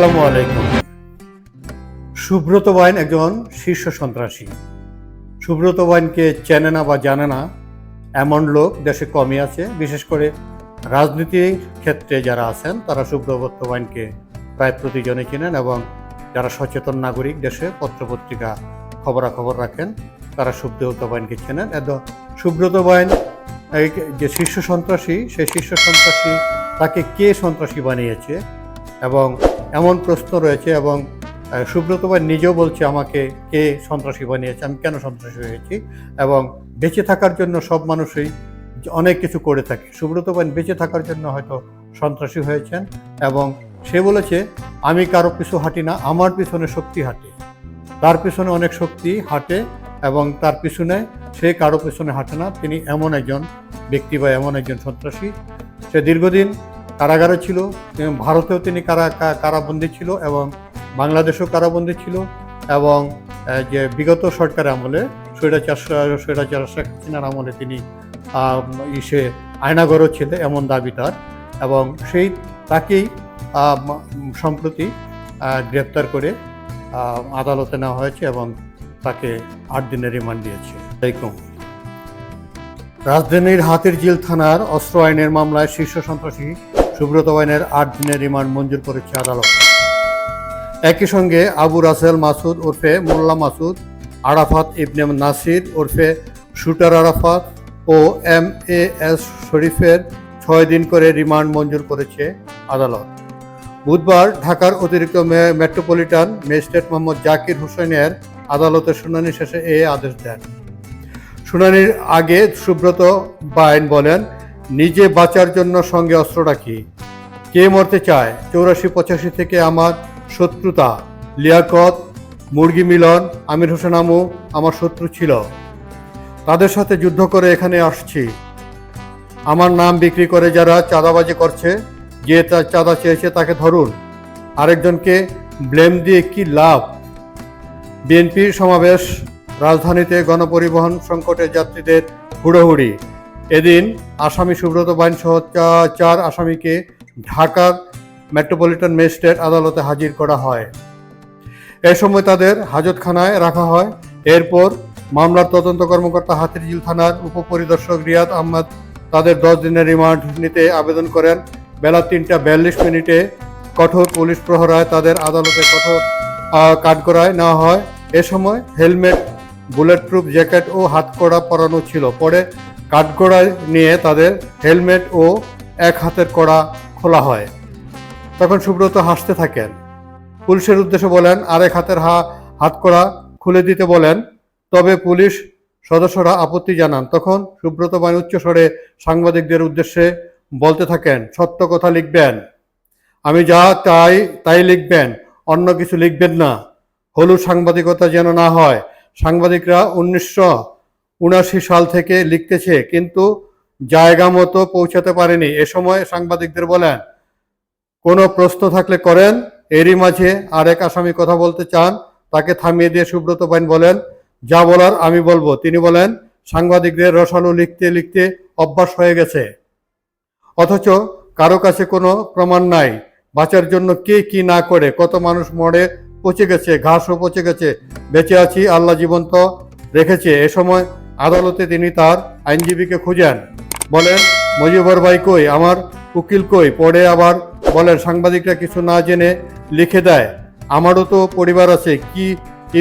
আসসালামু আলাইকুম। সুব্রত বাইন একজন শীর্ষ সন্ত্রাসী। সুব্রত বাইনকে চেনে না বা জানে না এমন লোক দেশে কমই আছে, বিশেষ করে রাজনীতির ক্ষেত্রে যারা আছেন, তারা সুব্রত বাইনকে প্রায় প্রতিজনে চেনেন এবং যারা সচেতন নাগরিক দেশে পত্রপত্রিকা খবরাখবর রাখেন, তারা সুব্রত বাইনকে চেনেন। এবং সুব্রত বাইন যে শীর্ষ সন্ত্রাসী, সেই শীর্ষ সন্ত্রাসী তাকে কে সন্ত্রাসী বানিয়েছে এবং এমন প্রশ্ন রয়েছে এবং সুব্রত ভাই নিজেও বলছে আমাকে কে সন্ত্রাসী বানিয়েছে, আমি কেন সন্ত্রাসী হয়েছি এবং বেঁচে থাকার জন্য সব মানুষই অনেক কিছু করে থাকে। সুব্রত ভাই বেঁচে থাকার জন্য হয়তো সন্ত্রাসী হয়েছেন এবং সে বলেছে, আমি কারও পিছু হাঁটি না, আমার পিছনে শক্তি হাঁটে। তার পিছনে অনেক শক্তি হাঁটে এবং তার পিছনে সে কারও পিছনে হাঁটে না। তিনি এমন একজন ব্যক্তি বা এমন একজন সন্ত্রাসী। সে দীর্ঘদিন কারাগারে ছিল, এবং ভারতেও তিনি কারা কারাবন্দী ছিল এবং বাংলাদেশেও কারাবন্দী ছিল এবং যে বিগত সরকার আমলে, স্বৈরাচার স্বৈরাচার শেখ হাসিনার আমলে তিনি ইসে আয়নাগরও ছিল এমন দাবি তার এবং সেই, তাকেই সম্প্রতি গ্রেপ্তার করে আদালতে নেওয়া হয়েছে এবং তাকে আট দিনের রিমান্ড দিয়েছে। রাজধানীর হাতির জিল থানার অস্ত্র আইনের মামলায় শীর্ষ সন্ত্রাসী সুব্রত আইনের আট দিনের রিমান্ড মঞ্জুর করেছে আদালত। একই সঙ্গে আবু রাসেল মাসুদ ওরফে মোল্লা মাসুদ, আরাফাত ইবনে নাসির ওরফে শুটার আরাফাত ও এম এ এস শরীফের ছয় দিন করে রিমান্ড মঞ্জুর করেছে আদালত। বুধবার ঢাকার অতিরিক্ত মেট্রোপলিটন ম্যাজিস্ট্রেট মোহাম্মদ জাকির হোসেনের আদালতের শুনানি শেষে এ আদেশ দেন। শুনানির আগে সুব্রত বাইন বলেন নিজে বাঁচার জন্য সঙ্গে অস্ত্র রাখি কে মরতে চায়? চৌরাশি পঁচাশি থেকে আমার শত্রুতা। লিয়াকত, মুরগি মিলন, আমির হোসেন আমু আমার শত্রু ছিল। তাদের সাথে যুদ্ধ করে এখানে আসছি। আমার নাম বিক্রি করে যারা চাঁদাবাজি করছে, যে তার চাঁদা চেয়েছে তাকে ধরুন। আরেকজনকে ব্লেম দিয়ে কি লাভ? বিএনপির সমাবেশ রাজধানীতে গণপরিবহন সংকটে যাত্রীদের হুড়োহুড়ি। এদিন আসামি সুব্রত বাইন সহ চার আসামিকে ঢাকার মেট্রোপলিটন ম্যাজিস্ট্রেট আদালতে হাজির করা হয়। এ সময় তাদের হাজতখানায় রাখা হয়। এরপর মামলার তদন্ত কর্মকর্তা হাতিরঝিল থানার উপপরিদর্শক রিয়াদ আহমদ তাদের দশ দিনের রিমান্ড নিতে আবেদন করেন। বেলা তিনটা বিয়াল্লিশ মিনিটে কঠোর পুলিশ প্রহরায় তাদের আদালতে কঠোর কাঠগড়ায় নেওয়া হয়। এ সময় হেলমেট বুলেট প্রুফ জ্যাকেট ও হাতকড়া পরানো ছিল। পরে কাঠগড়ায় নিয়ে তাদের হেলমেট ও এক হাতের কড়া খোলা হয়। তখন সুব্রত হাসতে থাকেন। পুলিশের উদ্দেশ্যে বলেন, আরেক হাতের হা, হাত হাতকড়া খুলে দিতে বলেন, তবে পুলিশ সদস্যরা আপত্তি জানান। তখন সুব্রত বান উচ্চস্বরে সাংবাদিকদের উদ্দেশ্যে বলতে থাকেন, সত্য কথা লিখবেন। আমি যা তাই তাই লিখবেন, অন্য কিছু লিখবেন না। হলুদ সাংবাদিকতা যেন না হয়। সাংবাদিকরা উনিশশো উনাশি সাল থেকে লিখতেছে, কিন্তু জায়গা মতো পৌঁছাতে পারেনি। এ সময় সাংবাদিকদের বলেন, কোনো প্রশ্ন থাকলে করেন, এরই মাঝে আরেক আসামি কথা বলতে চান, তাকে থামিয়ে দিয়ে সুব্রত বাইন বলেন, যা বলার আমি বলব। তিনি বলেন, সাংবাদিকদের রসালো লিখতে লিখতে অভ্যাস হয়ে গেছে। অথচ কারও কাছে কোনো প্রমাণ নাই। বাঁচার জন্য কে কি না করে কত মানুষ মরে পচে গেছে, ঘাসও পচে গেছে, বেঁচে আছি, আল্লাহ জীবন্ত রেখেছে। এ সময় আদালতে তিনি তার আইনজীবীকে খুঁজেন। বলেন, মজিবর ভাই কই? আমার উকিল কই? পরে আবার বলেন, সাংবাদিকরা কিছু না জেনে লিখে দেয়। আমারও তো পরিবার আছে, কি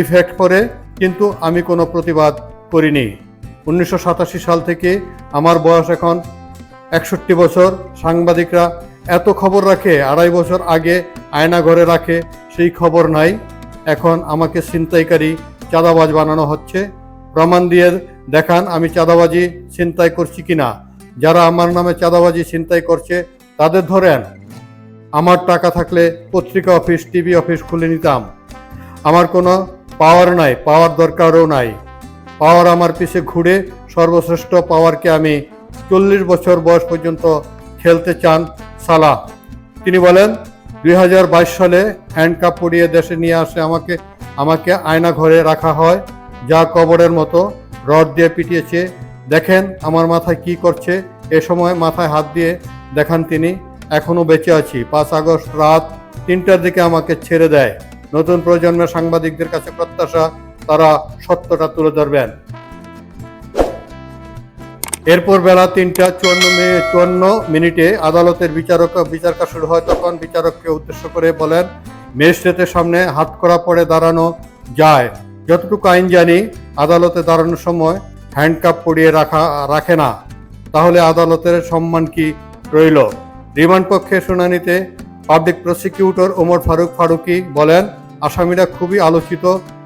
ইফেক্ট করে কিন্তু আমি কোনো প্রতিবাদ করিনি। উনিশশো সাতাশি সাল থেকে আমার বয়স এখন একষট্টি বছর। সাংবাদিকরা এত খবর রাখে, আড়াই বছর আগে আয়না ঘরে রাখে, সেই খবর নাই। এখন আমাকে ছিনতাইকারী চাঁদাবাজ বানানো হচ্ছে। প্রমাণ দিয়ে দেখান, আমি চাঁদাবাজি ছিনতাই করছি কিনা। যারা আমার নামে চাঁদাবাজি ছিনতাই করছে, তাদের ধরেন, আমার টাকা থাকলে পত্রিকা অফিস, টিভি অফিস খুলে নিতাম। আমার কোনো পাওয়ার নাই পাওয়ার দরকারও নাই। পাওয়ার আমার পিছে ঘুরে সর্বশ্রেষ্ঠ পাওয়ারকে আমি চল্লিশ বছর বয়স পর্যন্ত খেলতে চান সালা। তিনি বলেন, দুই হাজার বাইশ সালে হ্যান্ডকাপ পরিয়ে দেশে নিয়ে আসে, আমাকে আমাকে আয়না ঘরে রাখা হয়, যা কবরের মতো রড দিয়ে পিটিয়েছে। দেখেন আমার মাথায় কি করছে। এ সময় মাথায় হাত দিয়ে দেখান তিনি। এখনও বেঁচে আছি। পাঁচ আগস্ট রাত তিনটার দিকে আমাকে ছেড়ে দেয়। নতুন প্রজন্মের সাংবাদিকদের কাছে প্রত্যাশা, তারা সত্যটা তুলে ধরবেন। এরপর বেলা তিনটা চুয়ান্ন চুয়ান্ন মিনিটে আদালতের বিচারক বিচার কাজ শুরু হয় তখন বিচারককে উদ্দেশ্য করে বলেন ম্যাজিস্ট্রেটের সামনে হাত করা পড়ে দাঁড়ানো যায়। যতটুকু আইন জানি, আদালতে দাঁড়ানোর সময় হ্যান্ডকাপ পরিয়ে রাখা, রাখে না। তাহলে আদালতের সম্মান কি রইল? রিমান্ড পক্ষে শুনানিতে পাবলিক প্রসিকিউটর ওমর ফারুক ফারুকি বলেন, আসামিরা খুবই আলোচিত।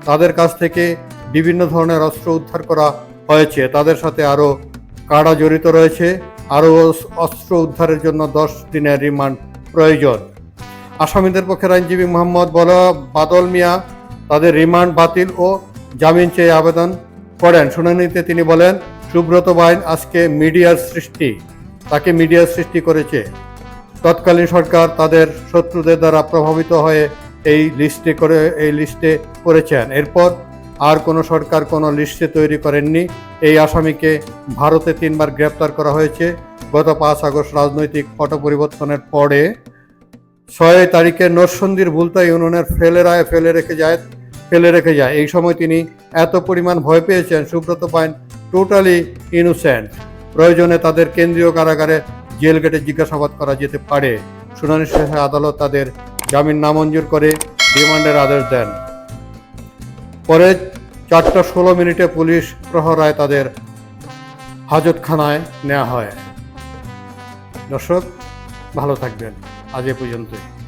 তাদের কাছ থেকে বিভিন্ন ধরনের অস্ত্র উদ্ধার করা হয়েছে। তাদের সাথে আরও কারা জড়িত রয়েছে? আরও অস্ত্র উদ্ধারের জন্য দশ দিনের রিমান্ড প্রয়োজন। আসামিদের পক্ষের আইনজীবী মোহাম্মদ বল বাদল মিয়া তাদের রিমান্ড বাতিল ও জামিন চেয়ে আবেদন করেন। শুনানিতে তিনি বলেন, সুব্রত বাইন আজকে মিডিয়ার সৃষ্টি, তাকে মিডিয়ার সৃষ্টি করেছে। তৎকালীন সরকার তাদের শত্রুদের দ্বারা প্রভাবিত হয়ে এই লিস্টে করে, এই লিস্টে করেছেন। এরপর আর কোনো সরকার কোনো লিস্টে তৈরি করেননি। এই আসামিকে ভারতে তিনবার গ্রেপ্তার করা হয়েছে। গত পাঁচ আগস্ট রাজনৈতিক পট পরিবর্তনের পরে ছয় তারিখে নরসন্দির ভুলতা ইউনিয়নের ফেলে রায় ফেলে রেখে যায় ফেলে রেখে যায়। এই সময় তিনি এত পরিমাণ ভয় পেয়েছেন, সুব্রত পাইন টোটালি ইনোসেন্ট প্রয়োজনে তাদের কেন্দ্রীয় কারাগারে জেল গেটে জিজ্ঞাসাবাদ করা যেতে পারে। শুনানি শেষে আদালত তাদের জামিন নামঞ্জুর করে রিমান্ডের আদেশ দেন। পরে চারটা ষোলো মিনিটে পুলিশ প্রহরায় তাদের হাজতখানায় নেওয়া হয়। দর্শক, ভালো থাকবেন। আজ এ পর্যন্তই।